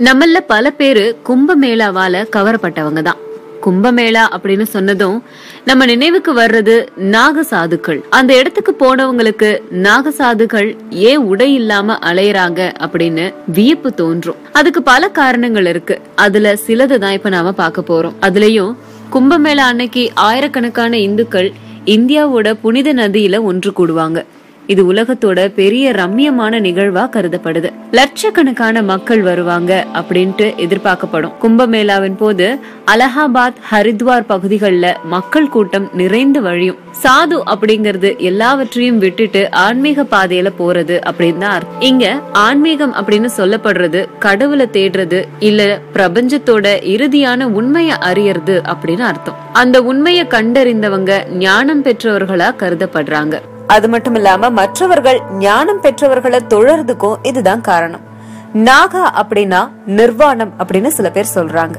நம்மள பல பேரு கும்பமேளாவால கவரப்பட்டவங்க தான் கும்பமேளா அப்படின்னு சொன்னதும் நம்ம நினைவுக்கு வர்றது நாகசாதுக்கள். அந்த இடத்துக்கு போனவங்களுக்கு நாகசாதுக்கள் ஏன் உடை இல்லாம அலையறாங்க அப்படின்னு வியப்பு தோன்றும். அதுக்கு பல காரணங்கள் இருக்கு. அதுல சிலதை தான் இப்ப நாம பார்க்க போறோம். அதுலயும் கும்பமேளா அன்னைக்கு ஆயிரக்கணக்கான இந்துக்கள் இந்தியாவோட புனித நதியில ஒன்று கூடுவாங்க. இது உலகத்தோட பெரிய ரம்மியமான நிகழ்வா கருதப்படுது. லட்சக்கணக்கான மக்கள் வருவாங்க அப்படின்ட்டு எதிர்பார்க்கப்படும். கும்பமேளாவின் போது அலகாபாத் ஹரித்வார் பகுதிகளில் மக்கள் கூட்டம் நிறைந்து வழியும். சாது அப்படிங்கறது எல்லாவற்றையும் விட்டுட்டு ஆன்மீக பாதையில போறது அப்படின்னு தான் அர்த்தம். இங்க ஆன்மீகம் அப்படின்னு சொல்லப்படுறது கடவுளை தேடுறது இல்ல பிரபஞ்சத்தோட இறுதியான உண்மையை அறியறது அப்படின்னு அர்த்தம். அந்த உண்மையை கண்டறிந்தவங்க ஞானம் பெற்றவர்களா கருதப்படுறாங்க. அது மட்டும் இல்லாம மற்றவர்கள் ஞானம் பெற்றவர்களை தொழறதுக்கும் இதுதான் காரணம். நாகா அப்படின்னா நிர்வாணம் அப்படின்னு சில பேர் சொல்றாங்க.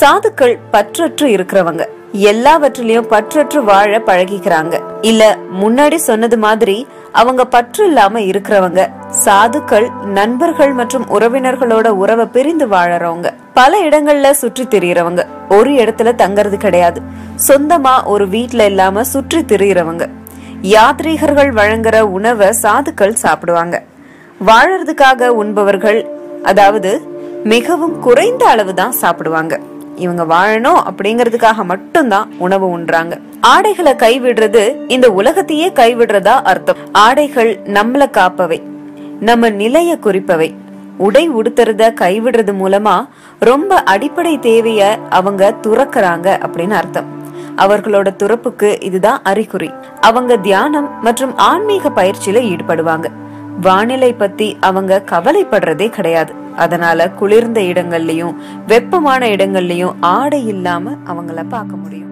சாதுக்கள் பற்றற்று இருக்கிறவங்க. எல்லாவற்றிலயும் பற்றற்று வாழ பழகிக்கிறாங்க. இல்ல முன்னாடி சொன்னது மாதிரி அவங்க பற்று இல்லாம இருக்கிறவங்க. சாதுக்கள் நண்பர்கள் மற்றும் உறவினர்களோட உறவை பிரிந்து வாழறவங்க. பல இடங்கள்ல சுற்றி திரியறவங்க. ஒரு இடத்துல தங்கறது கிடையாது. சொந்தமா ஒரு வீட்ல இல்லாம சுற்றி திரியறவங்க. யாத்ரீகர்கள் வழங்குற உணவை சாதுக்கள் சாப்பிடுவாங்க. வாழறதுக்காக உண்பவர்கள் அதாவது மிகவும் குறைந்த அளவு தான் சாப்பிடுவாங்க. இவங்க வாழணும் அப்படிங்கறதுக்காக மட்டும்தான் உணவு உண்றாங்க. ஆடைகளை கைவிடுறது இந்த உலகத்தையே கைவிடுறதா அர்த்தம். ஆடைகள் நம்மள காப்பவை நம்ம நிலைய குறிப்பவை. உடை உடுத்துறத கைவிடுறது மூலமா ரொம்ப அடிப்படை தேவைய அவங்க துறக்கறாங்க அப்படின்னு அர்த்தம். அவர்களோட துறப்புக்கு இதுதான் அறிகுறி. அவங்க தியானம் மற்றும் ஆன்மீக பயிற்சியில ஈடுபடுவாங்க. வானிலை பத்தி அவங்க கவலைப்படுறதே கிடையாது. அதனால குளிர்ந்த இடங்கள்லயும் வெப்பமான இடங்கள்லயும் ஆடை இல்லாம அவங்கள பார்க்க முடியும்.